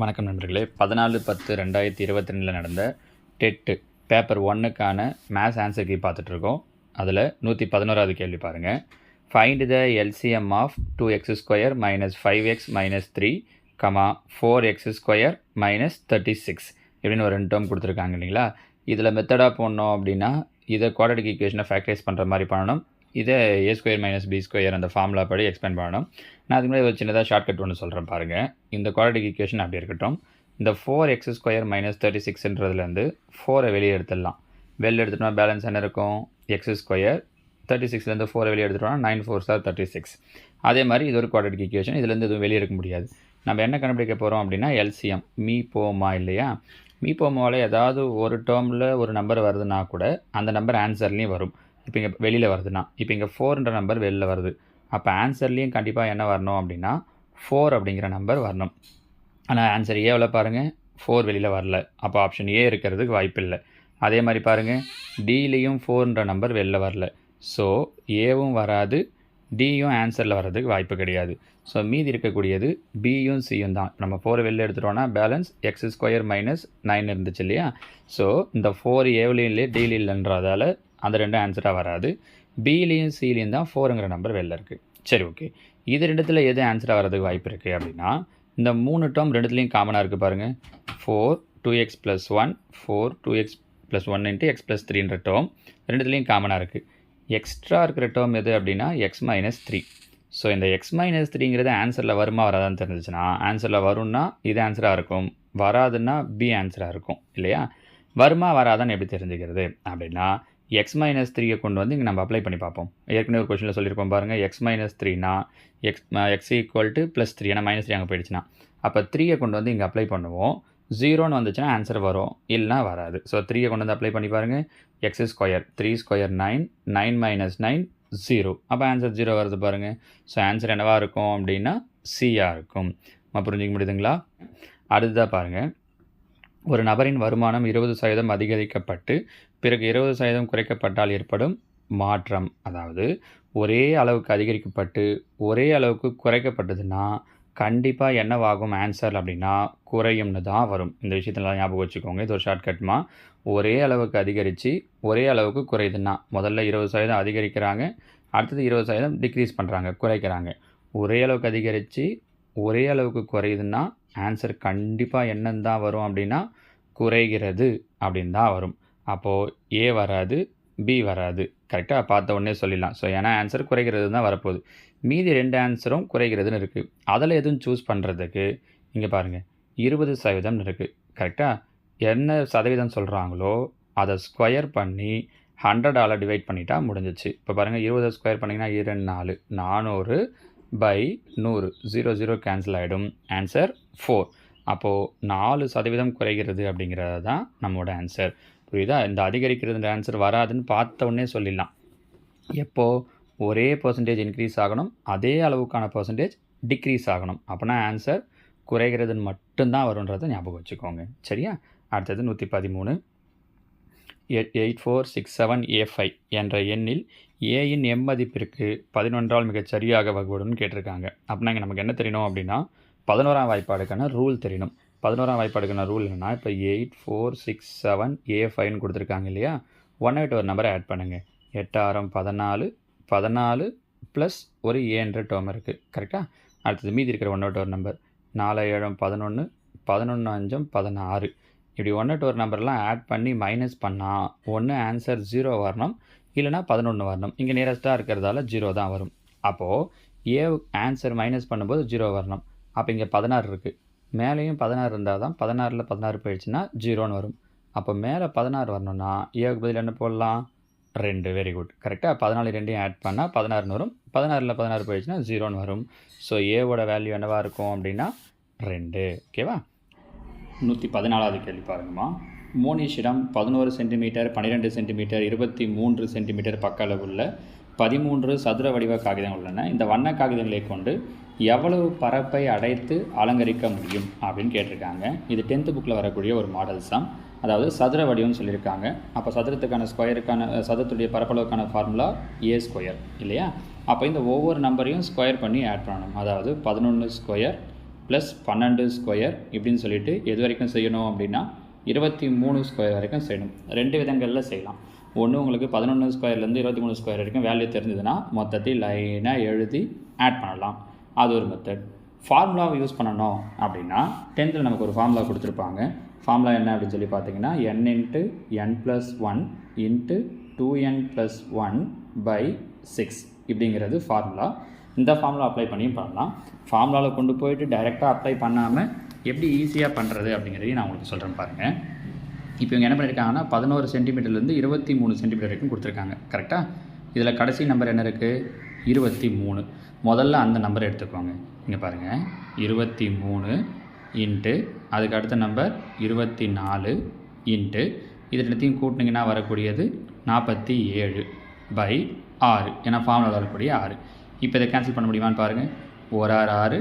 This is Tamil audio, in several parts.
வணக்கம் நண்பர்களே. பதினாலு பத்து ரெண்டாயிரத்தி இருபத்தி ரெண்டில் நடந்த டெட்டு பேப்பர் ஒன்னுக்கான மேத்ஸ் ஆன்சர் கீ பார்த்துட்ருக்கோம். அதில் நூற்றி பதினோராவது கேள்வி பாருங்கள் find the LCM of two x square minus five x minus three comma four x square minus thirty six இப்படின்னு ஒரு ரெண்டு டேர்ம் கொடுத்துருக்காங்க இல்லைங்களா? இதில் மெத்தடாக போடணும் அப்படின்னா இதை குவாட்ரட்டிக் ஈக்குவேஷனை ஃபேக்டரைஸ் பண்ணுற மாதிரி பண்ணணும். இதை a square minus b square அந்த ஃபார்முலா படி எக்ஸ்பிளைன் பண்ணணும். நான் அதுக்கு முன்னாடி ஒரு சின்னதாக ஷார்ட் கட் ஒன்று சொல்கிறேன் பாருங்கள் இந்த குவாட்ரட்டிக் ஈக்குவேஷன் அப்படி இருக்கட்டும். இந்த four x square minus thirty சிக்ஸ்ன்றதுலேருந்து ஃபோரை வெளியே எடுத்துடலாம். வெளில எடுத்துட்டோம்னா பேலன்ஸ் என்ன இருக்கும்? எக்ஸ் ஸ்கொயர் தேர்ட்டி சிக்ஸ்லேருந்து ஃபோரை வெளியே எடுத்துட்டோம்னா nine four sir thirty six அதே மாதிரி இது ஒரு குவாட்ரட்டிக் ஈக்குவேஷன் இதுலேருந்து எதுவும் வெளியே இருக்க முடியாது. நம்ம என்ன கண்டுபிடிக்க போகிறோம் அப்படின்னா எல்சிஎம் மீ போமா இல்லையா? மீ போமாவில் ஏதாவது ஒரு டேர்மில் ஒரு நம்பர் வருதுன்னா கூட அந்த நம்பர் ஆன்சர்லேயும் வரும். இப்போ இங்கே வெளியில் வருதுன்னா இப்போ இங்கே ஃபோர்ன்ற நம்பர் வெளியில் வருது. அப்போ ஆன்சர்லேயும் கண்டிப்பாக என்ன வரணும் அப்படின்னா ஃபோர் அப்படிங்கிற நம்பர் வரணும். ஆனால் ஆன்சர் ஏவில் பாருங்கள் ஃபோர் வெளியில் வரல. அப்போ ஆப்ஷன் ஏ இருக்கிறதுக்கு வாய்ப்பு இல்லை. அதே மாதிரி பாருங்கள் டிலேயும் ஃபோர்ன்ற நம்பர் வெளில வரல. ஸோ ஏவும் வராது டியும் ஆன்சரில் வர்றதுக்கு வாய்ப்பு கிடையாது. ஸோ மீதி இருக்கக்கூடியது பியும் சியும் தான். நம்ம ஃபோர் வெளில எடுத்துட்டோன்னா balance x square minus nine இருந்துச்சு இல்லையா? ஸோ இந்த ஃபோர் ஏவிலையும் இல்லை டிலையும் இல்லைன்றதால அந்த ரெண்டும் ஆன்சராக வராது. பிலையும் சிலேயும் தான் ஃபோருங்கிற நம்பர் வெளில இருக்குது சரி ஓகே இது ரெண்டுத்தில் எது ஆன்சராக வர்றதுக்கு வாய்ப்பு இருக்குது அப்படின்னா இந்த மூணு டேர்ம் ரெண்டுத்துலேயும் காமனாக இருக்குது பாருங்கள் four two x plus one four two x plus one into x plus த்ரீன்ற term ரெண்டுத்துலேயும் காமனாக இருக்குது எக்ஸ்ட்ரா இருக்கிற டேர்ம் எது அப்படின்னா எக்ஸ் மைனஸ் த்ரீ ஸோ இந்த எக்ஸ் மைனஸ் த்ரீங்கிறது ஆன்சரில் வருமா வராதான்னு தெரிஞ்சிச்சுன்னா ஆன்சரில் வரும்னா இது ஆன்சராக இருக்கும். வராதுன்னா பி ஆன்சராக இருக்கும் இல்லையா? வருமா வராதான்னு எப்படி தெரிஞ்சுக்கிறது அப்படின்னா எக்ஸ் மைனஸ் த்ரீயை கொண்டு வந்து இங்கே நம்ம அப்ளை பண்ணி பார்ப்போம். ஏற்கனவே ஒரு கொஷனில் சொல்லியிருப்போம் பாருங்கள் x minus த்ரீனா x x equal to plus three ஏன்னா மைனஸ் த்ரீ அங்கே போயிடுச்சுன்னா. அப்போ த்ரீயை கொண்டு வந்து இங்கே அப்ளை பண்ணுவோம். ஜீரோன்னு வந்துச்சுன்னா ஆன்சர் வரும். இல்லைனா வராது. ஸோ த்ரீயை கொண்டு வந்து அப்ளை பண்ணி பாருங்கள் x square three square nine nine minus nine zero அப்போ ஆன்சர் ஜீரோ வருது பாருங்கள் ஸோ ஆன்சர் என்னவாக இருக்கும் அப்படின்னா சியாக இருக்கும். புரிஞ்சிக்க முடியுதுங்களா? அடுத்ததாக பாருங்கள் ஒரு நபரின் வருமானம் இருபது சதவீதம் அதிகரிக்கப்பட்டு பிறகு இருபது சதவீதம் குறைக்கப்பட்டால் ஏற்படும் மாற்றம். அதாவது ஒரே அளவுக்கு அதிகரிக்கப்பட்டு ஒரே அளவுக்கு குறைக்கப்பட்டதுன்னா கண்டிப்பாக என்னவாகும் ஆன்சர் அப்படின்னா குறையும்னு தான் வரும். இந்த விஷயத்தெல்லாம் ஞாபகம் வச்சுக்கோங்க. இது ஒரு ஷார்ட்கட்மா ஒரே அளவுக்கு அதிகரித்து ஒரே அளவுக்கு குறையுதுன்னா முதல்ல இருபது சதவீதம் அதிகரிக்கிறாங்க அடுத்தது இருபது சதவீதம் டிக்ரீஸ் பண்ணுறாங்க குறைக்கிறாங்க. ஒரே அளவுக்கு அதிகரித்து ஒரே அளவுக்கு குறையுதுன்னா ஆன்சர் கண்டிப்பாக என்னன்னு தான் வரும் அப்படின்னா குறைகிறது அப்படின்னு தான் வரும். அப்போது ஏ வராது பி வராது. கரெக்டாக பார்த்த உடனே சொல்லிடலாம். ஸோ ஏன்னா ஆன்சர் குறைகிறது தான் வரப்போகுது. மீதி ரெண்டு ஆன்சரும் குறைகிறதுன்னு இருக்குது அதில் எதுவும் சூஸ் பண்ணுறதுக்கு இங்கே பாருங்கள் இருபது சதவீதம் இருக்குது கரெக்டாக என்ன சதவீதம் சொல்கிறாங்களோ அதை ஸ்கொயர் பண்ணி ஹண்ட்ரடால் டிவைட் பண்ணிட்டா முடிஞ்சிச்சு. இப்போ பாருங்கள் இருபது ஸ்கொயர் பண்ணிங்கன்னா இரண்டு நாலு நானூறு பை நூறு ஜீரோ ஜீரோ கேன்சல் ஆகிடும் ஆன்சர் ஃபோர் அப்போது நாலு சதவீதம் குறைகிறது அப்படிங்கிறது தான் நம்மளோட ஆன்சர் புரியுதா? இந்த அதிகரிக்கிறதுன்ற ஆன்சர் வராதுன்னு பார்த்த உடனே சொல்லிடலாம். எப்போது ஒரே பர்சன்டேஜ் இன்க்ரீஸ் ஆகணும். அதே அளவுக்கான பர்சன்டேஜ் டிக்ரீஸ் ஆகணும். அப்போனா ஆன்சர் குறைகிறதுன்னு மட்டும்தான் வருன்றதை ஞாபகம் வச்சுக்கோங்க. சரியா? அடுத்தது நூற்றி பதிமூணு eight four six seven A five என்ற எண்ணில் ஏயின் எம் மதிப்பிற்கு பதினொன்றால் மிகச் சரியாக வகுபடும் கேட்டிருக்காங்க. அப்படின்னா இங்கே நமக்கு என்ன தெரியணும் அப்படின்னா பதினோராம் வாய்ப்பாடுக்கான ரூல் தெரியணும். பதினோராம் வாய்ப்பாடுக்கான ரூல் என்னென்னா இப்போ eight four six seven A ஃபைவ்னு கொடுத்துருக்காங்க இல்லையா? ஒன் எயிட் ஒரு நம்பரை ஆட் பண்ணுங்கள் எட்டாயிரம் பதினாலு பதினாலு ப்ளஸ் ஒரு ஏன்ற டேர்ம் இருக்குது கரெக்டாக அடுத்தது மீதி இருக்கிற ஒன் எயிட் ஒரு நம்பர் நாலு ஏழம் பதினொன்று பதினொன்று அஞ்சும் பதினாறு. இப்படி ஒன் எட்டு ஒரு நம்பர்லாம் ஆட் பண்ணி மைனஸ் பண்ணால் ஒன்று ஆன்சர் ஜீரோ வரணும். இல்லைனா பதினொன்று வரணும். இங்கே நியரஸ்ட்டாக இருக்கிறதால ஜீரோ தான் வரும். அப்போது ஏ ஆன்சர் மைனஸ் பண்ணும்போது ஜீரோ வரணும். அப்போ இங்கே பதினாறு இருக்குது மேலேயும் பதினாறு இருந்தால் தான் பதினாறில் பதினாறு போயிடுச்சுன்னா ஜீரோன்னு வரும். அப்போ மேலே பதினாறு வரணும்னா ஏவுக்கு பதில் என்ன போடலாம்? ரெண்டு. வெரி குட் கரெக்டாக பதினாலு ரெண்டையும் ஆட் பண்ணால் பதினாறுன்னு வரும். பதினாறில் பதினாறு போயிடுச்சுன்னா ஜீரோன்னு வரும். ஸோ ஏவோட வேல்யூ என்னவாக இருக்கும் அப்படின்னா ரெண்டு. ஓகேவா நூற்றி பதினாலாவது கேள்வி பாருங்கம்மா. மோனிஷிடம் பதினோரு சென்டிமீட்டர் பன்னிரெண்டு சென்டிமீட்டர் இருபத்தி மூன்று சென்டிமீட்டர் பக்க அளவுள்ள பதிமூன்று சதுர வடிவ காகிதங்கள் உள்ளன. இந்த வண்ண காகிதங்களை கொண்டு எவ்வளவு பரப்பை அடைத்து அலங்கரிக்க முடியும் அப்படின்னு கேட்டிருக்காங்க. இது டென்த்து புக்கில் வரக்கூடிய ஒரு மாடல்ஸ் தான் அதாவது சதுர வடிவம்னு சொல்லியிருக்காங்க. அப்போ சதுரத்துக்கான ஸ்கொயருக்கான சதுரத்துடைய பரப்பளவுக்கான ஃபார்முலா ஏ ஸ்கொயர் இல்லையா? அப்போ இந்த ஒவ்வொரு நம்பரையும் ஸ்கொயர் பண்ணி ஆட் பண்ணணும். அதாவது பதினொன்று ஸ்கொயர் ப்ளஸ் பன்னெண்டு ஸ்கொயர் இப்படின்னு சொல்லிட்டு எது வரைக்கும் செய்யணும் அப்படின்னா இருபத்தி மூணு ஸ்கொயர் வரைக்கும் செய்யணும். ரெண்டு விதங்களில் செய்யலாம். ஒன்று உங்களுக்கு பதினொன்று ஸ்கொயர்லேருந்து இருபத்தி மூணு ஸ்கொயர் வரைக்கும் வேல்யூ தெரிஞ்சதுன்னா மொத்தத்தையும் லைனாக எழுதி ஆட் பண்ணலாம். அது ஒரு மெத்தட் ஃபார்முலாவை யூஸ் பண்ணணும் அப்படின்னா டென்த்தில் நமக்கு ஒரு ஃபார்முலா கொடுத்துருப்பாங்க. ஃபார்முலா என்ன அப்படின்னு சொல்லி பார்த்தீங்கன்னா n into n plus one into two n plus one by six இப்படிங்கிறது formula இந்த ஃபார்முலா அப்ளை பண்ணியும் பண்ணலாம். ஃபார்முலாவில் கொண்டு போயிட்டு டைரெக்டாக அப்ளை பண்ணாமல் எப்படி ஈஸியாக பண்ணுறது அப்படிங்கிறதையும் நான் உங்களுக்கு சொல்கிறேன் பாருங்கள் இப்போ இவங்க என்ன பண்ணியிருக்காங்கன்னா பதினோரு சென்டிமீட்டர்லேருந்து இருபத்தி மூணு சென்டிமீட்டர் வரைக்கும் கொடுத்துருக்காங்க. கரெக்டாக இதில் கடைசி நம்பர் என்ன இருக்குது இருபத்தி மூணு. முதல்ல அந்த நம்பரை எடுத்துக்கோங்க. இங்கே பாருங்கள் இருபத்தி மூணு இன்ட்டு அதுக்கு அடுத்த நம்பர் இருபத்தி நாலு இன்ட்டு இது ரெண்டுத்தையும் கூட்டினீங்கன்னா வரக்கூடியது நாற்பத்தி ஏழு பை ஆறு. ஏன்னா ஃபார்மில் வரக்கூடிய ஆறு. இப்போ இதை கேன்சல் பண்ண முடியுமான்னு பாருங்கள் ஒரு ஆறு ஆறு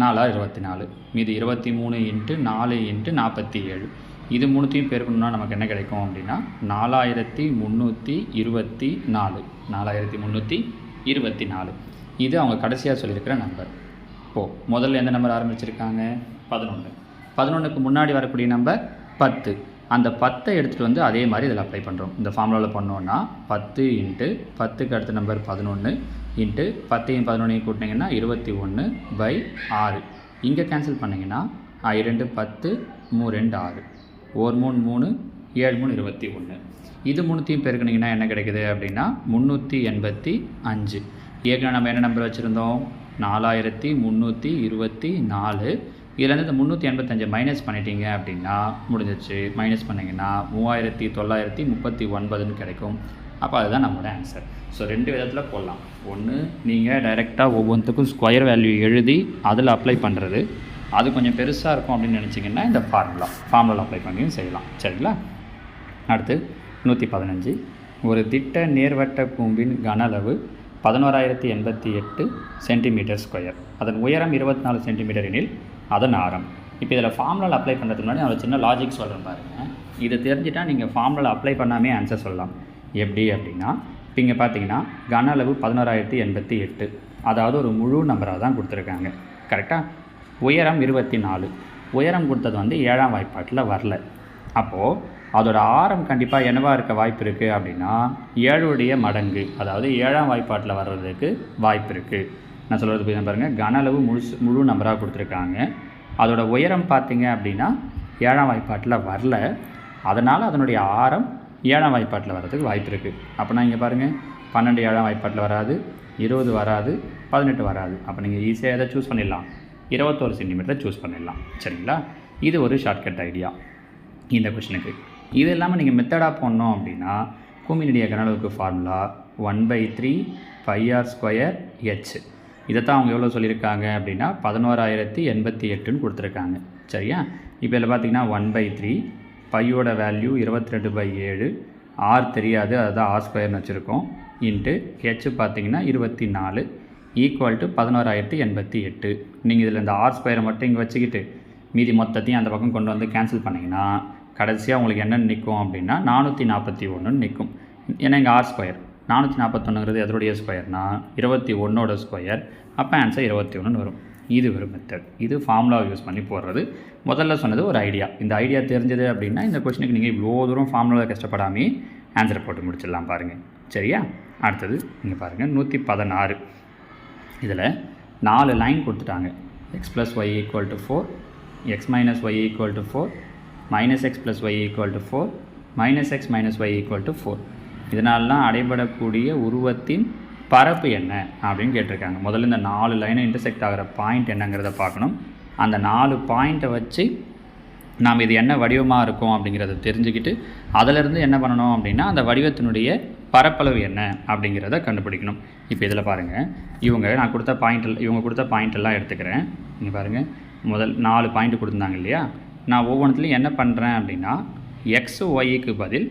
நாலாறு இருபத்தி நாலு மீது இருபத்தி மூணு இன்ட்டு நாலு இன்ட்டு நாற்பத்தி ஏழு இது மூணுத்தையும் பெருக்கணும்னா நமக்கு என்ன கிடைக்கும் அப்படின்னா நாலாயிரத்தி முந்நூற்றி இருபத்தி நாலு. நாலாயிரத்தி முந்நூற்றி இருபத்தி நாலு இது அவங்க கடைசியாக சொல்லியிருக்கிற நம்பர் இப்போது முதல்ல எந்த நம்பர் ஆரம்பிச்சிருக்காங்க? பதினொன்று பதினொன்றுக்கு முன்னாடி வரக்கூடிய நம்பர் பத்து. அந்த பத்தை எடுத்துகிட்டு வந்து அதே மாதிரி இதில் அப்ளை பண்ணுறோம் இந்த ஃபார்முலாவில் பண்ணோன்னா பத்து இன்ட்டு பத்துக்கு அடுத்த நம்பர் பதினொன்று இன்ட்டு பத்தையும் பதினொன்றையும் கூட்டினீங்கன்னா இருபத்தி ஒன்று பை ஆறு. இங்கே கேன்சல் பண்ணிங்கன்னா இரண்டு பத்து மூ ரெண்டு ஆறு. ஒரு மூணு மூணு ஏழு மூணு இருபத்தி ஒன்று இது மூணுத்தையும் பெருக்குனீங்கன்னா என்ன கிடைக்குது அப்படின்னா முந்நூற்றி எண்பத்தி அஞ்சு. ஏற்கனவே நம்ம என்ன நம்பர் வச்சுருந்தோம்? நாலாயிரத்தி முந்நூற்றி இருபத்தி நாலு. இதுலேருந்து இந்த முந்நூற்றி எண்பத்தஞ்சு மைனஸ் பண்ணிட்டீங்க அப்படின்னா முடிஞ்சிச்சு மைனஸ் பண்ணிங்கன்னா மூவாயிரத்தி தொள்ளாயிரத்தி முப்பத்தி ஒன்பதுன்னு கிடைக்கும். அப்போ அதுதான் நம்மளோட ஆன்சர் ஸோ ரெண்டு விதத்தில் போடலாம். ஒன்று நீங்கள் டைரெக்டாக ஒவ்வொன்றுக்கும் ஸ்கொயர் வேல்யூ எழுதி அதில் அப்ளை பண்ணுறது அது கொஞ்சம் பெருசாக இருக்கும் அப்படின்னு நினச்சிங்கன்னா இந்த ஃபார்முலா ஃபார்முலா அப்ளை பண்ணியும் செய்யலாம். சரிங்களா? அடுத்து நூற்றி பதினஞ்சு. ஒரு திட்ட நேர்வட்ட கூம்பின் கன அளவு பதினோராயிரத்தி எண்பத்தி எட்டு சென்டிமீட்டர் ஸ்கொயர் அதன் உயரம் இருபத்தி நாலு சென்டிமீட்டர் எனில் அதன் ஆரம். இப்போ இதில் ஃபார்முலாவில் அப்ளை பண்ணுறதுக்கு முன்னாடி நான் சின்ன லாஜிக் சொல்கிறேன் பாருங்கள் இதை தெரிஞ்சுட்டா நீங்கள் ஃபார்முலாவில் அப்ளை பண்ணாமே ஆன்சர் சொல்லலாம். எப்படி அப்படின்னா இப்போ இங்கே பார்த்தீங்கன்னா கன அளவு பதினோராயிரத்தி எண்பத்தி எட்டு. அதாவது ஒரு முழு நம்பராக தான் கொடுத்துருக்காங்க. கரெக்டாக உயரம் இருபத்தி நாலு. உயரம் கொடுத்தது வந்து ஏழாம் வாய்ப்பாட்டில் வரல. அப்போது அதோட ஆரம் கண்டிப்பாக என்னவாக இருக்க வாய்ப்பு இருக்குது அப்படின்னா ஏழுடைய மடங்கு அதாவது ஏழாம் வாய்ப்பாட்டில் வர்றதுக்கு வாய்ப்பு இருக்குது நான் சொல்கிறது போய் பாருங்கள் கன அளவு முழுசு முழு நம்பராக கொடுத்துருக்காங்க. அதோட உயரம் பார்த்தீங்க அப்படின்னா ஏழாம் வாய்ப்பாட்டில் வரல. அதனால் அதனுடைய ஆரம் ஏழாம் வாய்ப்பாட்டில் வர்றதுக்கு வாய்ப்பு இருக்குது அப்போனா இங்கே பாருங்கள் பன்னெண்டு ஏழாம் வாய்ப்பாட்டில் வராது இருபது வராது பதினெட்டு வராது. அப்போ நீங்கள் ஈஸியாக எதை சூஸ் பண்ணிடலாம். இருபத்தோரு சென்டிமீட்டரை சூஸ் பண்ணிடலாம். சரிங்களா? இது ஒரு ஷார்ட்கட் ஐடியா இந்த கொஷனுக்கு இது இல்லாமல் நீங்கள் மெத்தடாக போடணும் அப்படின்னா கூமினுடைய கனளவுக்கு formula one by three five r square h இதைத்தான் அவங்க எவ்வளோ சொல்லியிருக்காங்க அப்படின்னா பதினோராயிரத்தி எண்பத்தி எட்டுன்னு கொடுத்துருக்காங்க. சரியா? இப்போ இதில் பார்த்தீங்கன்னா ஒன் பை த்ரீ பையோட வேல்யூ இருபத்தி ரெண்டு பை ஏழு. ஆர் தெரியாது அதுதான் ஆர் ஸ்கொயர்னு வச்சுருக்கோம். இன்ட்டு ஹெச் பார்த்தீங்கன்னா இருபத்தி நாலு ஈக்குவல் டு பதினோராயிரத்து எண்பத்தி எட்டு. நீங்கள் இதில் இந்த ஆர் ஸ்கொயரை மட்டும் இங்கே வச்சுக்கிட்டு மீதி மொத்தத்தையும் அந்த பக்கம் கொண்டு வந்து கேன்சல் பண்ணிங்கன்னா கடைசியாக உங்களுக்கு என்ன நிற்கும் அப்படின்னா நானூற்றி நாற்பத்தி ஒன்றுன்னு நிற்கும் ஏன்னா இங்கே ஆர் ஸ்கொயர் நானூற்றி நாற்பத்தொன்னுங்கிறது எதோடைய ஸ்கொயர்னா இருபத்தி ஒன்றோட ஸ்கொயர் அப்போ ஆன்சர் இருபத்தி ஒன்றுன்னு வரும். இது ஒரு மெத்தட் இது ஃபார்முலாவை யூஸ் பண்ணி போடுறது. முதல்ல சொன்னது ஒரு ஐடியா இந்த ஐடியா தெரிஞ்சது அப்படின்னா இந்த கொஷனுக்கு நீங்கள் இவ்வளோ தூரம் ஃபார்முலாவை கஷ்டப்படாமே ஆன்சரை போட்டு முடிச்சிடலாம் பாருங்கள் சரியா? அடுத்தது நீங்கள் பாருங்கள் நூற்றி பதினாறு. இதில் நாலு லைன் கொடுத்துட்டாங்க. X plus y equal to four x minus y equal to four minus x plus y equal to four minus x minus y equal to four இதனாலலாம் அடைபடக்கூடிய உருவத்தின் பரப்பு என்ன அப்படின்னு கேட்டிருக்காங்க. முதல்ல இந்த நாலு லைனை இன்டர்செக்ட் ஆகிற பாயிண்ட் என்னங்கிறத பார்க்கணும். அந்த நாலு பாயிண்ட்டை வச்சு நாம் இது என்ன வடிவமாக இருக்கும் அப்படிங்கிறத தெரிஞ்சுக்கிட்டு அதிலிருந்து என்ன பண்ணணும் அப்படின்னா அந்த வடிவத்தினுடைய பரப்பளவு என்ன அப்படிங்கிறத கண்டுபிடிக்கணும். இப்போ இதில் பாருங்கள் இவங்க நான் கொடுத்த பாயிண்ட் இவங்க கொடுத்த பாயிண்ட்டெல்லாம் எடுத்துக்கிறேன். நீங்கள் பாருங்கள் முதல் நாலு பாயிண்ட் கொடுத்துருந்தாங்க இல்லையா? நான் ஒவ்வொன்றுத்துலையும் என்ன பண்ணுறேன் அப்படின்னா எக்ஸ் ஒய்க்கு பதில்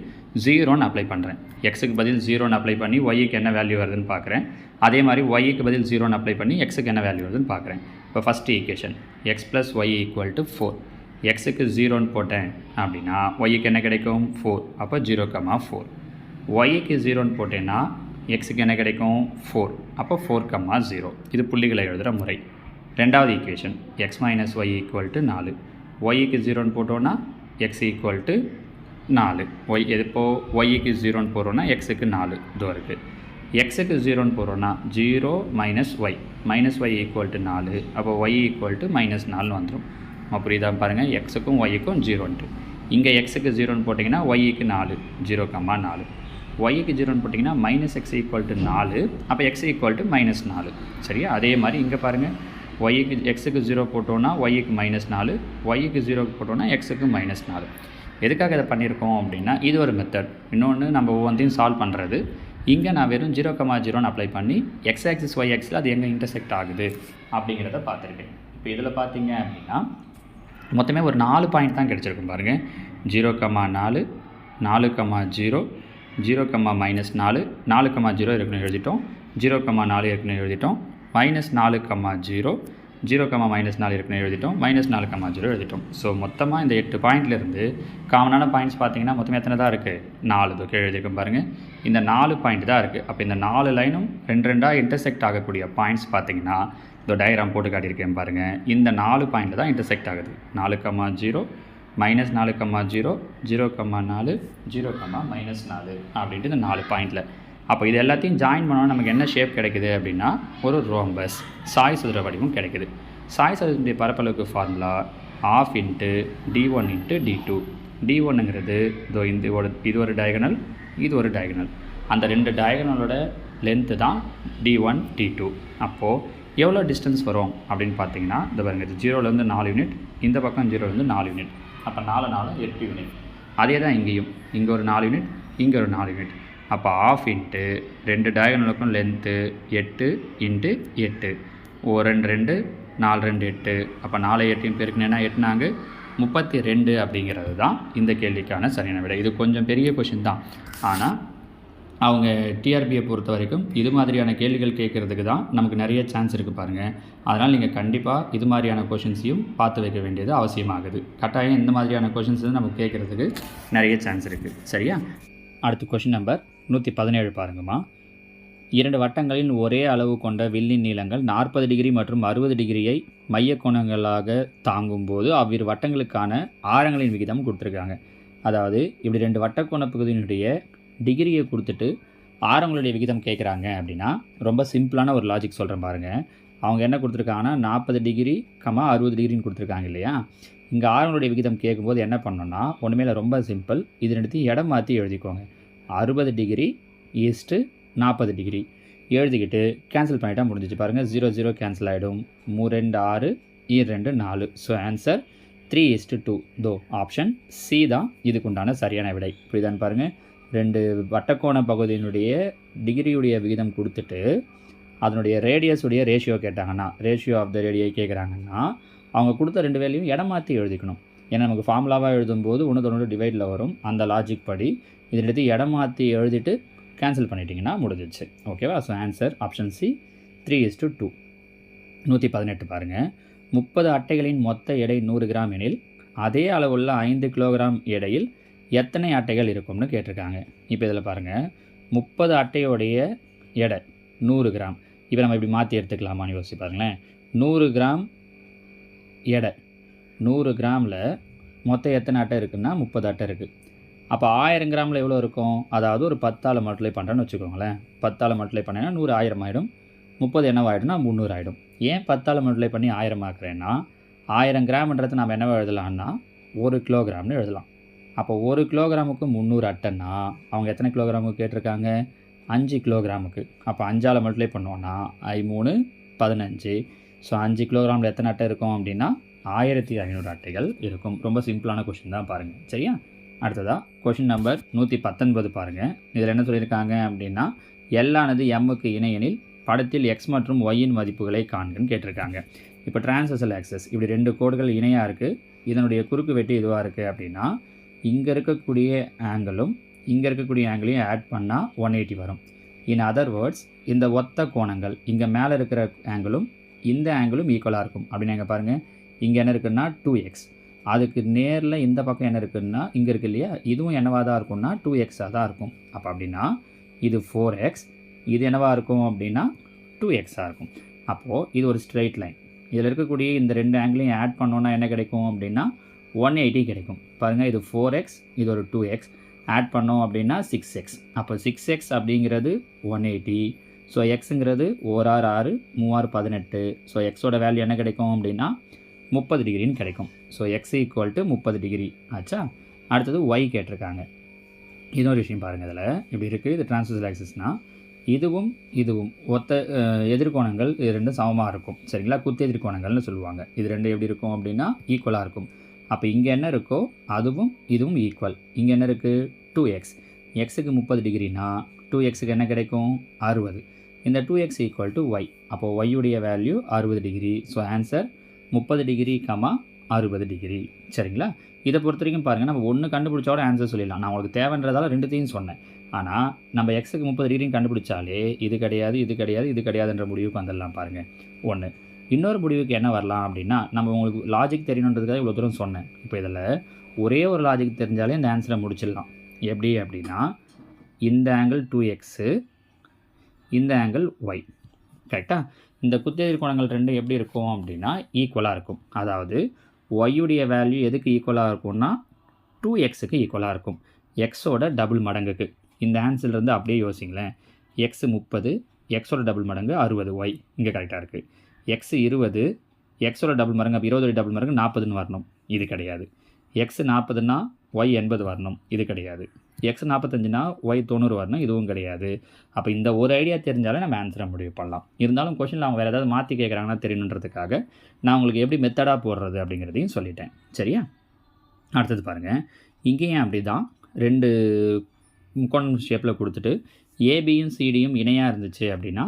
ஜீரோன்னு அப்ளை பண்ணுறேன் எக்ஸுக்கு பதில் ஜீரோன்னு அப்ளை பண்ணி ஒய்க்கு என்ன வேல்யூ வருதுன்னு பார்க்குறேன் அதே மாதிரி ஒய்க்கு பதில் ஜீரோன்னு அப்ளை பண்ணி எக்ஸுக்கு என்ன வேல்யூ வருதுன்னு பார்க்குறேன் இப்போ first equation x plus y equal to four எக்ஸுக்கு ஜீரோன்னு போட்டேன் அப்படின்னா ஒய்க்கு என்ன கிடைக்கும்? ஃபோர் அப்போ ஜீரோ கமா ஃபோர் ஒய்க்கு ஜீரோன்னு போட்டேன்னா எக்ஸுக்கு என்ன கிடைக்கும்? ஃபோர் அப்போ ஃபோர் கம்மா ஜீரோ இது புள்ளிகளை எழுதுகிற முறை. ரெண்டாவது equation x minus y equal to நாலு. ஒய்க்கு ஜீரோன்னு போட்டோன்னா எக்ஸ் ஈக்குவல் டு நாலு. ஒய் இப்போது ஒய்க்கு ஜீரோன்னு போகிறோன்னா எக்ஸுக்கு நாலு. இதோ இருக்குது எக்ஸுக்கு ஜீரோன்னு போடுறோன்னா zero minus y minus y equal to நாலு. அப்போ ஒய் ஈக்குவல் டு மைனஸ் நாலு வந்துடும் நம்ம புரியுதா? பாருங்கள் எக்ஸுக்கும் ஒய்க்கும் ஜீரோன்ட்டு இங்கே எக்ஸுக்கு ஜீரோன்னு போட்டிங்கன்னா ஒய்க்கு நாலு. ஜீரோ கம்மா நாலு. ஒய்க்கு ஜீரோன்னு போட்டிங்கன்னா மைனஸ் எக்ஸ் ஈக்குவல் டு நாலு. அப்போ எக்ஸ் ஈக்குவல் டு மைனஸ் நாலு. சரியா? அதே மாதிரி இங்கே பாருங்கள் ஒய்க்கு எக்ஸுக்கு ஜீரோ போட்டோன்னா ஒய்க்கு மைனஸ் நாலு. ஒய்க்கு ஜீரோக்கு போட்டோன்னா எக்ஸுக்கு மைனஸ் நாலு. எதுக்காக இதை பண்ணியிருக்கோம் அப்படின்னா இது ஒரு மெத்தட் இன்னொன்று நம்ம ஒவ்வொன்றையும் சால்வ் பண்ணுறது இங்கே நான் வெறும் ஜீரோ கமா ஜீரோன்னு அப்ளை பண்ணி எக்ஸ் ஆக்சிஸ் ஒய் ஆக்ஸில் அது எங்கே இன்டர்செக்ட் ஆகுது அப்படிங்கிறத பார்த்துருக்கேன். இப்போ இதில் பார்த்தீங்க அப்படின்னா மொத்தமே ஒரு நாலு பாயிண்ட் தான் கிடச்சிருக்கும் பாருங்கள் ஜீரோ கமா நாலு நாலு comma zero zero comma minus நாலு நாலு கமா ஜீரோ இருக்குன்னு எழுதிட்டோம். ஜீரோ கமா நாலு இருக்குன்னு எழுதிட்டோம். மைனஸ் நாலு comma zero zero comma minus நாலு இருக்குன்னு எழுதிட்டோம். மைனஸ் நாலு கமா ஜீரோ எழுதிட்டோம். ஸோ மொத்தமாக இந்த எட்டு பாயிண்ட்லேருந்து காமனான பாயிண்ட்ஸ் பார்த்தீங்கன்னா மொத்தம் எத்தனை தான் இருக்குது நாலு. இதுக்கு எழுதியிருக்கோம் பாருங்கள் இந்த நாலு பாயிண்ட் தான் இருக்குது அப்போ இந்த நாலு லைனும் ரெண்டு ரெண்டாக இன்டர்செக்ட் ஆகக்கூடிய பாயிண்ட்ஸ் பார்த்தீங்கன்னா இந்த டயராம் போட்டு காட்டியிருக்கேன் பாருங்கள் இந்த நாலு பாயிண்ட் தான் இன்டர்செக்ட் ஆகுது. நாலு கமா ஜீரோ மைனஸ் நாலு கம்மா ஜீரோ ஜீரோ கம்மா நாலு ஜீரோ கம்மா மைனஸ் நாலு அப்படின்ட்டு இந்த நாலு பாயிண்டில் அப்போ இது எல்லாத்தையும் ஜாயின் பண்ணோன்னா நமக்கு என்ன ஷேப் கிடைக்குது அப்படின்னா ஒரு ரோம்பஸ் சாய் சதுர வடிவம் கிடைக்குது. சாய் சதுரத்தினுடைய பரப்பளவுக்கு formula half into d one into d two d ஒன்னுங்கிறது இதோ இந்த ஒரு இது ஒரு டயகனல் இது ஒரு டயகனல் அந்த ரெண்டு டயகனலோட லென்த்து தான் டி ஒன் டி டூ அப்போது எவ்வளோ டிஸ்டன்ஸ் வரும் அப்படின்னு பார்த்தீங்கன்னா இந்த பாருங்க இது ஜீரோலேருந்து நாலு யூனிட் இந்த பக்கம் ஜீரோலேருந்து நாலு யூனிட் அப்போ நாலு நாலு எட்டு யூனிட் அதே தான் இங்கேயும். இங்கே ஒரு நாலு யூனிட் இங்கே ஒரு நாலு யூனிட் அப்போ ஆஃப் இன்ட்டு ரெண்டு டயகனலுக்கும் லென்த்து எட்டு இன்ட்டு எட்டு. ஓ ரெண்டு ரெண்டு நாலு ரெண்டு எட்டு. அப்போ நாலு எட்டையும் பெருக்கினேன்னா எட்டுனாங்க? முப்பத்தி ரெண்டு அப்படிங்கிறது தான் இந்த கேள்விக்கான சரியான விடை. இது கொஞ்சம் பெரிய கொஷின் தான். ஆனால் அவங்க டிஆர்பியை பொறுத்த வரைக்கும் இது மாதிரியான கேள்விகள் கேட்குறதுக்கு தான் நமக்கு நிறைய சான்ஸ் இருக்குது பாருங்கள் அதனால் நீங்கள் கண்டிப்பாக இது மாதிரியான கொஷின்ஸையும் பார்த்து வைக்க வேண்டியது அவசியமாகுது. கட்டாயம் இந்த மாதிரியான கொஷின்ஸ் நமக்கு கேட்குறதுக்கு நிறைய சான்ஸ் இருக்குது சரியா? அடுத்து கொஷின் நம்பர் நூற்றி பதினேழு பாருங்கம்மா. இரண்டு வட்டங்களின் ஒரே அளவு கொண்ட வில்லின் நீளங்கள் நாற்பது டிகிரி மற்றும் அறுபது டிகிரியை மைய கோணங்களாக தாங்கும்போது அவ்விரு வட்டங்களுக்கான ஆரங்களின் விகிதம் கொடுத்துருக்காங்க. அதாவது இப்படி ரெண்டு வட்டக்கோண பகுதியினுடைய டிகிரியை கொடுத்துட்டு ஆரங்களுடைய விகிதம் கேட்குறாங்க அப்படின்னா ரொம்ப சிம்பிளான ஒரு லாஜிக் சொல்கிறேன் பாருங்கள் அவங்க என்ன கொடுத்துருக்காங்கன்னா நாற்பது டிகிரி கமா அறுபது டிகிரின்னு கொடுத்துருக்காங்க இல்லையா? இங்கே ஆரங்களுடைய விகிதம் கேட்கும்போது என்ன பண்ணோன்னா ஒன்றுமே இல்லை ரொம்ப சிம்பிள் இது ரெண்டுத்தையும் இடம் மாற்றி எழுதிக்கோங்க. அறுபது டிகிரி ஈஸ்ட்டு நாற்பது டிகிரி. எழுதிக்கிட்டு கேன்சல் பண்ணிட்டால் முடிஞ்சிச்சு பாருங்கள் ஜீரோ ஜீரோ கேன்சல் ஆகிடும் மூ ரெண்டு ஆறு ஈ ரெண்டு நாலு. So answer three is to two தோ ஆப்ஷன் சி தான் இதுக்குண்டான சரியான விடை. புரியுதான்னு பாருங்கள் ரெண்டு வட்டக்கோண பகுதியினுடைய டிகிரியுடைய விகிதம் கொடுத்துட்டு அதனுடைய ரேடியஸுடைய ரேஷியோ கேட்டாங்கன்னா ரேஷியோ ஆஃப் த ரேடியை கேட்குறாங்கன்னா அவங்க கொடுத்த ரெண்டு வேலையும் இடம் மாற்றி எழுதிக்கணும். ஏன்னா நமக்கு ஃபார்முலாவாக எழுதும்போது ஒன்று தொண்ணூறு டிவைடில் வரும். அந்த லாஜிக் படி இதில் எடுத்து இடம் மாற்றி எழுதிட்டு கேன்சல் பண்ணிட்டீங்கன்னா முடிஞ்சிச்சு ஓகேவா so answer option C three is to two நூற்றி பதினெட்டு பாருங்கள் முப்பது அட்டைகளின் மொத்த எடை நூறு கிராம் எனில் அதே அளவுள்ள ஐந்து கிலோகிராம் எடையில் எத்தனை அட்டைகள் இருக்கும்னு கேட்டிருக்காங்க. இப்போ இதில் பாருங்கள் முப்பது அட்டையோடைய எடை நூறு கிராம். இப்போ நம்ம இப்படி மாற்றி எடுத்துக்கலாமான்னு யோசிச்சு பாருங்களேன். நூறு கிராம் எடை நூறு கிராமில் மொத்தம் எத்தனை அட்டை இருக்குன்னா முப்பது அட்டை இருக்குது அப்போ ஆயிரம் கிராமில் எவ்வளோ இருக்கும்? அதாவது ஒரு பத்தால் மல்டிப்ளை பண்ணுறேன்னு வச்சுக்கோங்களேன். பத்தால் மல்டிப்ளை பண்ணேன்னா நூறு ஆயிரம் ஆகிடும் முப்பது என்னவாயிடும்னா முந்நூறு ஆகிடும் ஏன் பத்தால் மல்டிப்ளை பண்ணி ஆயிரம் ஆக்குறேன்னா ஆயிரம் கிராம்ன்றது நம்ம என்னவோ எழுதலாம்னா ஒரு கிலோகிராம்னு எழுதலாம். அப்போ ஒரு கிலோகிராமுக்கு முந்நூறு அட்டைன்னா அவங்க எத்தனை கிலோகிராமுக்கு கேட்டிருக்காங்க? அஞ்சு கிலோகிராமுக்கு. அப்போ அஞ்சால் மல்டிப்ளை பண்ணோன்னா ஐ மூணு பதினஞ்சு. ஸோ அஞ்சு கிலோகிராமில் எத்தனை அட்டை இருக்கும் அப்படின்னா ஆயிரத்தி ஐநூறு அட்டைகள் இருக்கும். ரொம்ப சிம்பிளான கொஷின் தான் பாருங்கள் சரியா? அடுத்ததாக கொஷின் நம்பர் நூற்றி பத்தொன்பது பாருங்கள் இதில் என்ன சொல்லியிருக்காங்க அப்படின்னா எல்லானது எம்முக்கு இணையெனில் படத்தில் எக்ஸ் மற்றும் ஒய்யின் மதிப்புகளை காண்கன்னு கேட்டிருக்காங்க. இப்போ டிரான்சஸல் ஆக்சஸ் இப்படி ரெண்டு கோடுகள் இணையாக இருக்குது இதனுடைய குறுக்கு வெட்டு இதுவாக இருக்குது அப்படின்னா இங்கே இருக்கக்கூடிய ஆங்கிளும் இங்கே இருக்கக்கூடிய ஆங்கிளையும் ஆட் பண்ணால் ஒன் எயிட்டி வரும். இன் அதர் வேர்ட்ஸ் இந்த ஒத்த கோணங்கள் இங்கே மேலே இருக்கிற ஆங்கிளும் இந்த ஆங்கிளும் ஈக்குவலாக இருக்கும். அப்படின்னு எங்கே பாருங்கள் இங்கே என்ன இருக்குன்னா டூ எக்ஸ் அதுக்கு நேரில் இந்த பக்கம் என்ன இருக்குன்னா இங்கே இருக்கு இல்லையா? இதுவும் என்னவாக தான் இருக்கும்னா டூ எக்ஸாக தான் இருக்கும். அப்போ அப்படின்னா இது ஃபோர் எக்ஸ் இது என்னவாக இருக்கும் அப்படின்னா டூ எக்ஸாக இருக்கும். அப்போது இது ஒரு ஸ்ட்ரெயிட் லைன் இதில் இருக்கக்கூடிய இந்த ரெண்டு ஆங்கிளையும் ஆட் பண்ணோன்னா என்ன கிடைக்கும் அப்படின்னா ஒன் எயிட்டி கிடைக்கும். பாருங்கள் இது ஃபோர் எக்ஸ் இது ஒரு டூ எக்ஸ் ஆட் பண்ணோம் அப்படின்னா சிக்ஸ் எக்ஸ் அப்போ சிக்ஸ் எக்ஸ் அப்படிங்கிறது ஒன் எயிட்டி ஸோ எக்ஸுங்கிறது ஓராறு ஆறு மூவாறு பதினெட்டு. ஸோ எக்ஸோட வேல்யூ என்ன கிடைக்கும் அப்படின்னா முப்பது டிகிரின்னு கிடைக்கும். ஸோ எக்ஸ் ஈக்குவல் டு முப்பது டிகிரி. ஆச்சா? அடுத்தது ஒய் கேட்டிருக்காங்க. இன்னொரு விஷயம் பாருங்கள் இதில். இப்படி இருக்குது இது டிரான்ஸ்வர்ஸ் ஆக்சிஸ்னால் இதுவும் இதுவும். ஒத்த எதிர்கோணங்கள் இது ரெண்டும் சமமாக இருக்கும். சரிங்களா? குத்து எதிர்கோணங்கள்னு சொல்லுவாங்க. இது ரெண்டும் எப்படி இருக்கும் அப்படின்னா ஈக்குவலாக இருக்கும். அப்போ இங்கே என்ன இருக்கோ அதுவும் இதுவும் ஈக்குவல் இங்கே என்ன இருக்குது டூ எக்ஸ் எக்ஸுக்கு முப்பது டிகிரினா டூ எக்ஸுக்கு என்ன கிடைக்கும்? அறுபது. இந்த two x equal to y அப்போது ஒய்யுடைய வேல்யூ அறுபது டிகிரி. ஸோ ஆன்சர் முப்பது டிகிரி கமா அறுபது டிகிரி சரிங்களா? இதை பொறுத்த வரைக்கும் பாருங்கள் நம்ம ஒன்று கண்டுபிடிச்சோட ஆன்சர் சொல்லிடலாம். நான் உங்களுக்கு தேவைன்றதால ரெண்டுத்தையும் சொன்னேன். ஆனால் நம்ம எக்ஸுக்கு முப்பது டிகிரியும் கண்டுபிடிச்சாலே இது கிடையாது இது கிடையாது இது கிடையாதுன்ற முடிவுக்கு வந்துடலாம் பாருங்கள் ஒன்று இன்னொரு முடிவுக்கு என்ன வரலாம் அப்படின்னா நம்ம உங்களுக்கு லாஜிக் தெரியணுன்றதுக்காக இவ்வளோ தூரம் சொன்னேன். இப்போ இதில் ஒரே ஒரு லாஜிக் தெரிஞ்சாலே இந்த ஆன்சரை முடிச்சிடலாம். எப்படி அப்படின்னா இந்த ஆங்கிள் டூ எக்ஸு இந்த ஆங்கிள் ஒய் கரெக்டாக இந்த குத்தெதிர் கோணங்கள் ரெண்டும் எப்படி இருக்கும் அப்படின்னா ஈக்குவலாக இருக்கும். அதாவது ஒய்யுடைய வேல்யூ எதுக்கு ஈக்குவலாக இருக்கும்னா டூ எக்ஸுக்கு ஈக்குவலாக இருக்கும். எக்ஸோட டபுள் மடங்குக்கு. இந்த ஆன்சர்லேருந்து அப்படியே யோசிங்களேன். எக்ஸு முப்பது எக்ஸோட டபுள் மடங்கு அறுபது ஒய் இங்கே கரெக்டாக இருக்குது எக்ஸ் இருபது எக்ஸோட டபுள் மடங்கு அப்போ இருபது டபுள் மடங்கு நாற்பதுன்னு வரணும். இது கிடையாது. எக்ஸ் நாற்பதுன்னா ஒய் எண்பது வரணும். இது கிடையாது. எக்ஸ் நாற்பத்தஞ்சுனா ஒய் தொண்ணூறு வரணும். இதுவும் கிடையாது. அப்போ இந்த ஒரு ஐடியா தெரிஞ்சாலே நம்ம ஆன்சரை முடிவு பண்ணலாம். இருந்தாலும் கொஷினில் அவங்க வேறு ஏதாவது மாற்றி கேட்குறாங்கன்னா தெரியணுன்றதுக்காக நான் உங்களுக்கு எப்படி மெத்தடாக போடுறது அப்படிங்கிறதையும் சொல்லிட்டேன். சரியா? அடுத்தது பாருங்கள் இங்கேயும் அப்படி தான் ரெண்டு முக்கோணம் ஷேப்பில் கொடுத்துட்டு ஏபியும் சிடியும் இணையாக இருந்துச்சு அப்படின்னா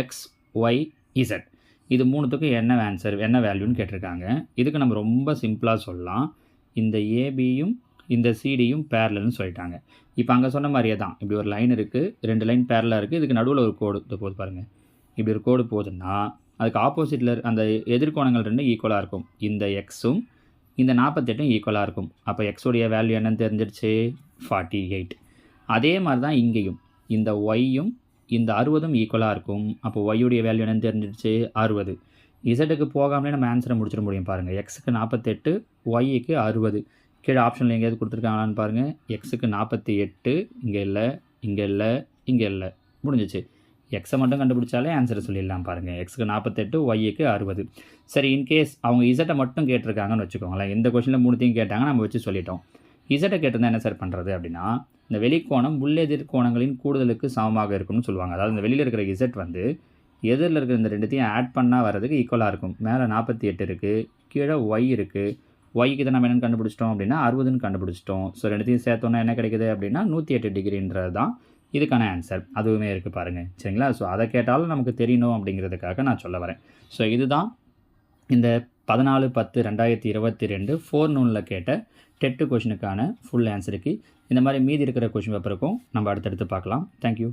எக்ஸ் ஒய் இசட் இது மூணுத்துக்கும் என்ன ஆன்சர் என்ன வேல்யூன்னு கேட்டிருக்காங்க. இதுக்கு நம்ம ரொம்ப சிம்பிளாக சொல்லலாம். இந்த ஏபியும் இந்த சிடியும் பேரலன்னு சொல்லிட்டாங்க. இப்போ அங்கே சொன்ன மாதிரியே தான். இப்படி ஒரு லைன் இருக்குது ரெண்டு லைன் பேரலாக இருக்குது இதுக்கு நடுவில் ஒரு கோடு இது போது பாருங்கள் இப்படி ஒரு கோடு போகுதுன்னா அதுக்கு ஆப்போசிட்டில் அந்த எதிர்கோணங்கள் ரெண்டும் ஈக்குவலாக இருக்கும். இந்த எக்ஸும் இந்த நாற்பத்தெட்டும் ஈக்குவலாக இருக்கும். அப்போ எக்ஸோடைய வேல்யூ என்னன்னு தெரிஞ்சிருச்சு ஃபார்ட்டி எயிட் அதே மாதிரி தான் இங்கேயும். இந்த ஒய்யும் இந்த அறுபதும் ஈக்குவலாக இருக்கும். அப்போ ஒய்யுடைய வேல்யூ என்னன்னு தெரிஞ்சிருச்சு அறுபது. இசட்டுக்கு போகாமலே நம்ம ஆன்சரை முடிச்சிட முடியும் பாருங்கள் எக்ஸுக்கு நாற்பத்தெட்டு ஒய்க்கு அறுபது. கீழே ஆப்ஷனில் எங்கேயாவது கொடுத்துருக்காங்களான்னு பாருங்கள் எக்ஸுக்கு நாற்பத்தி எட்டு இங்கே இல்லை இங்கே இல்லை இங்கே இல்லை. முடிஞ்சிச்சு. எக்ஸை மட்டும் கண்டுபிடிச்சாலே ஆன்சரை சொல்லிடலாம் பாருங்கள் எக்ஸுக்கு நாற்பத்தெட்டு ஒய்க்கு அறுபது. சரி இன்கேஸ் அவங்க இசட்டை மட்டும் கேட்டிருக்காங்கன்னு வச்சுக்கோங்களேன். இந்த கொஷனில் மூணுத்தையும் கேட்டாங்க நம்ம வச்சு சொல்லிட்டோம். இசட்டை கேட்டிருந்தா என்ன சார் பண்ணுறது அப்படின்னா இந்த வெளிக்கோணம் உள்ளெதிர் கோணங்களின் கூடுதலுக்கு சமமாக இருக்கும்னு சொல்லுவாங்க. அதாவது இந்த வெளியில் இருக்கிற இசட் வந்து எதிரில் இருக்கிற இந்த ரெண்டுத்தையும் ஆட் பண்ணால் வர்றதுக்கு ஈக்குவலாக இருக்கும். மேலே நாற்பத்தி எட்டு இருக்குது கீழே ஒய் இருக்குது ஒய்க்கு நம்ம என்னென்னு கண்டுபிடிச்சிட்டோம் அப்படின்னா அறுபதுன்னு கண்டுபிடிச்சிட்டோம். ஸோ ரெண்டுத்தையும் சேர்த்தோன்னா என்ன கிடைக்குது அப்படின்னா நூற்றி எட்டு டிகிரின்றது தான் இதுக்கான ஆன்சர் அதுவுமே இருக்குது பாருங்கள் சரிங்களா? ஸோ அதை கேட்டாலும் நமக்கு தெரியணும் அப்படிங்கிறதுக்காக நான் சொல்ல வரேன். ஸோ இதுதான் இந்த பதினாலு பத்து ரெண்டாயிரத்தி இருபத்தி ரெண்டு ஃபோர் நூனில் கேட்ட டெட்டு கொஷினுக்கான ஃபுல் ஆன்சருக்கு இந்த மாதிரி மீதி இருக்கிற கொஷின் பேப்பருக்கும் நம்ம அடுத்தடுத்து பார்க்கலாம். தேங்க்யூ